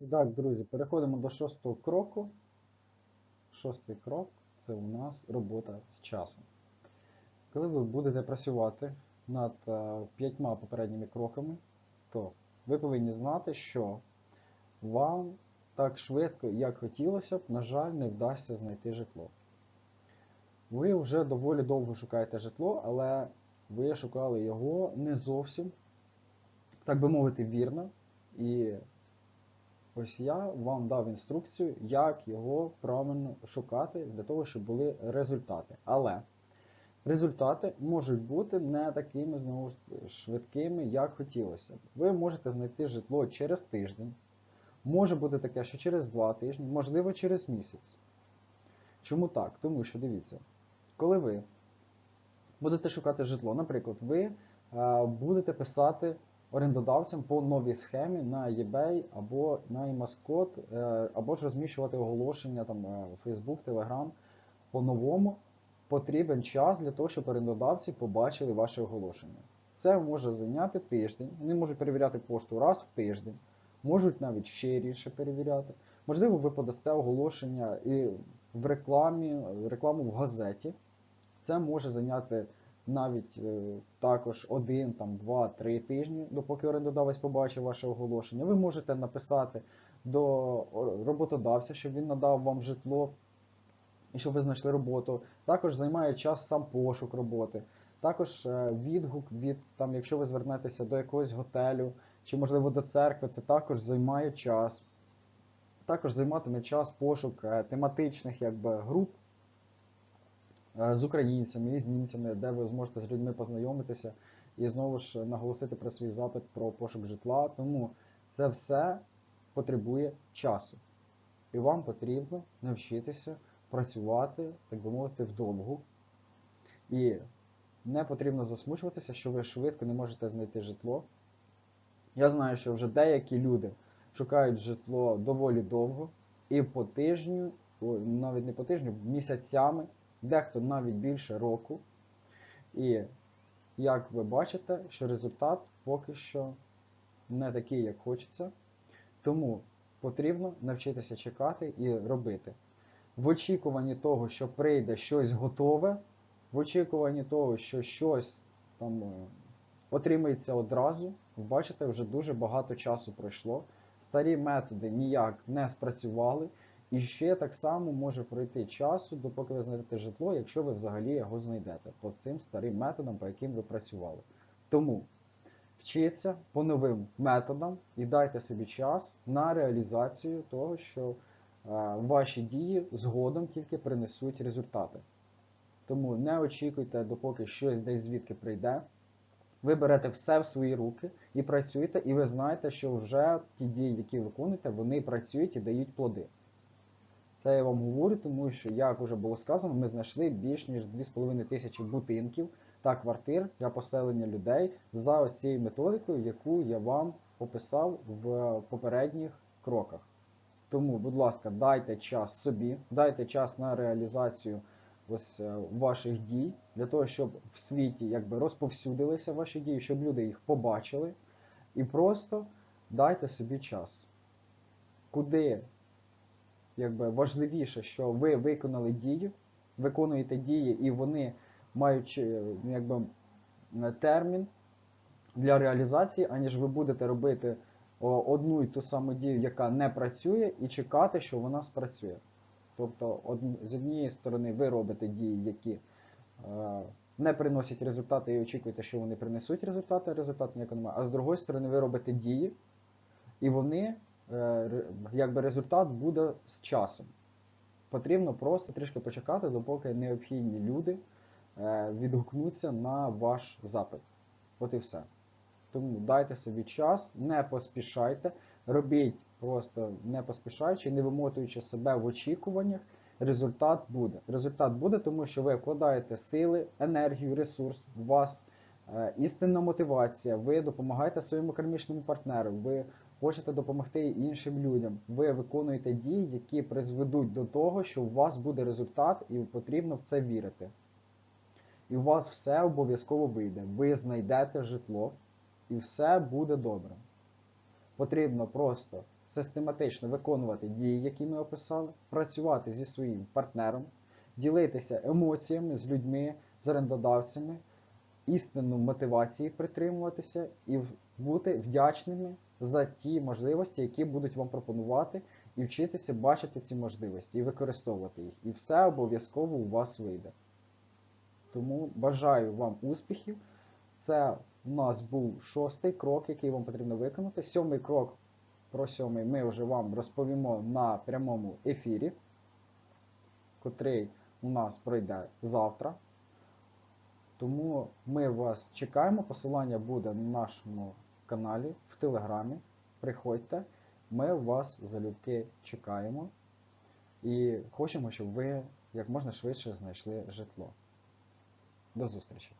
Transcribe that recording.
І так, друзі, переходимо до шостого кроку. Шостий крок це у нас робота з часом. Коли ви будете працювати над е, п'ятьма попередніми кроками, то ви повинні знати, що вам так швидко, як хотілося б, на жаль, не вдасться знайти житло. Ви вже доволі довго шукаєте житло, але ви шукали його не зовсім, так би мовити, вірно. І ось я вам дав інструкцію, як його правильно шукати для того, щоб були результати. Але результати можуть бути не такими знову ж швидкими, як хотілося б. Ви можете знайти житло через тиждень. Може бути таке, що через два тижні, можливо, через місяць. Чому так? Тому що дивіться, коли ви будете шукати житло, наприклад, ви е, будете писати орендодавцям по новій схемі на eBay або на iMascot, е, або ж розміщувати оголошення там е, Facebook, Telegram по-новому. Потрібен час для того, щоб орендодавці побачили ваше оголошення. Це може зайняти тиждень. Вони можуть перевіряти пошту раз в тиждень, можуть навіть ще рідше перевіряти. Можливо, ви подасте оголошення і в рекламі, рекламу в газеті. Це може зайняти навіть е, також один, там, два, три тижні, допоки орендодавець побачив ваше оголошення. Ви можете написати до роботодавця, щоб він надав вам житло і щоб ви знайшли роботу. Також займає час сам пошук роботи. Також е, відгук від там, якщо ви звернетеся до якогось готелю чи, можливо, до церкви, це також займає час. Також займатиме час пошук е, тематичних якби, груп з українцями і з німцями, де ви зможете з людьми познайомитися і знову ж наголосити про свій запит про пошук житла. Тому це все потребує часу. І вам потрібно навчитися працювати, так би мовити, вдовгу. І не потрібно засмучуватися, що ви швидко не можете знайти житло. Я знаю, що вже деякі люди шукають житло доволі довго, і по тижню, навіть не по тижню, місяцями, дехто навіть більше року. І як ви бачите, що результат поки що не такий, як хочеться. Тому потрібно навчитися чекати і робити. В очікуванні того, що прийде щось готове, в очікуванні того, що щось там е, отримається одразу, бачите, вже дуже багато часу пройшло. Старі методи ніяк не спрацювали, і ще так само може пройти часу, допоки ви знайдете житло, якщо ви взагалі його знайдете по цим старим методам, по яким ви працювали. Тому вчіться по новим методам і дайте собі час на реалізацію того, що е, ваші дії згодом тільки принесуть результати. Тому не очікуйте, допоки щось десь звідки прийде. Ви берете все в свої руки і працюєте, і ви знаєте, що вже ті дії, які виконуєте, вони працюють і дають плоди. Це я вам говорю, тому що, як вже було сказано, ми знайшли більш ніж 2,5 тисячі будинків та квартир для поселення людей за ось цією методикою, яку я вам описав в попередніх кроках. Тому, будь ласка, дайте час собі, дайте час на реалізацію ось е, ваших дій, для того, щоб в світі якби розповсюдилися ваші дії, щоб люди їх побачили. І просто дайте собі час. Куди якби, важливіше, що ви виконали дію, виконуєте дії, і вони мають е, якби, е, термін для реалізації, аніж ви будете робити одну і ту саму дію, яка не працює, і чекати, що вона спрацює. Тобто, з однієї сторони, ви робите дії, які е, не приносять результати, і очікуєте, що вони принесуть результати, результат ніякого немає. А з другої сторони, ви робите дії, і вони, якби результат буде з часом. Потрібно просто трішки почекати, допоки необхідні люди е, відгукнуться на ваш запит. От і все. Тому дайте собі час, не поспішайте, робіть просто не поспішаючи, не вимотуючи себе в очікуваннях, результат буде. Результат буде, тому що ви вкладаєте сили, енергію, ресурс, у вас е, істинна мотивація, ви допомагаєте своєму кармічному партнеру, ви хочете допомогти іншим людям. Ви виконуєте дії, які призведуть до того, що у вас буде результат, і потрібно в це вірити. І у вас все обов'язково вийде. Ви знайдете житло, і все буде добре. Потрібно просто систематично виконувати дії, які ми описали, працювати зі своїм партнером, ділитися емоціями з людьми, з орендодавцями, істинну мотивації притримуватися і бути вдячними за ті можливості, які будуть вам пропонувати, і вчитися бачити ці можливості і використовувати їх. І все обов'язково у вас вийде. Тому бажаю вам успіхів. Це у нас був шостий крок, який вам потрібно виконати. Сьомий крок про сьомий ми вже вам розповімо на прямому ефірі, котрий у нас пройде завтра. Тому ми вас чекаємо. Посилання буде на нашому каналі Телеграмі. Приходьте, ми вас залюбки чекаємо і хочемо, щоб ви як можна швидше знайшли житло. До зустрічі!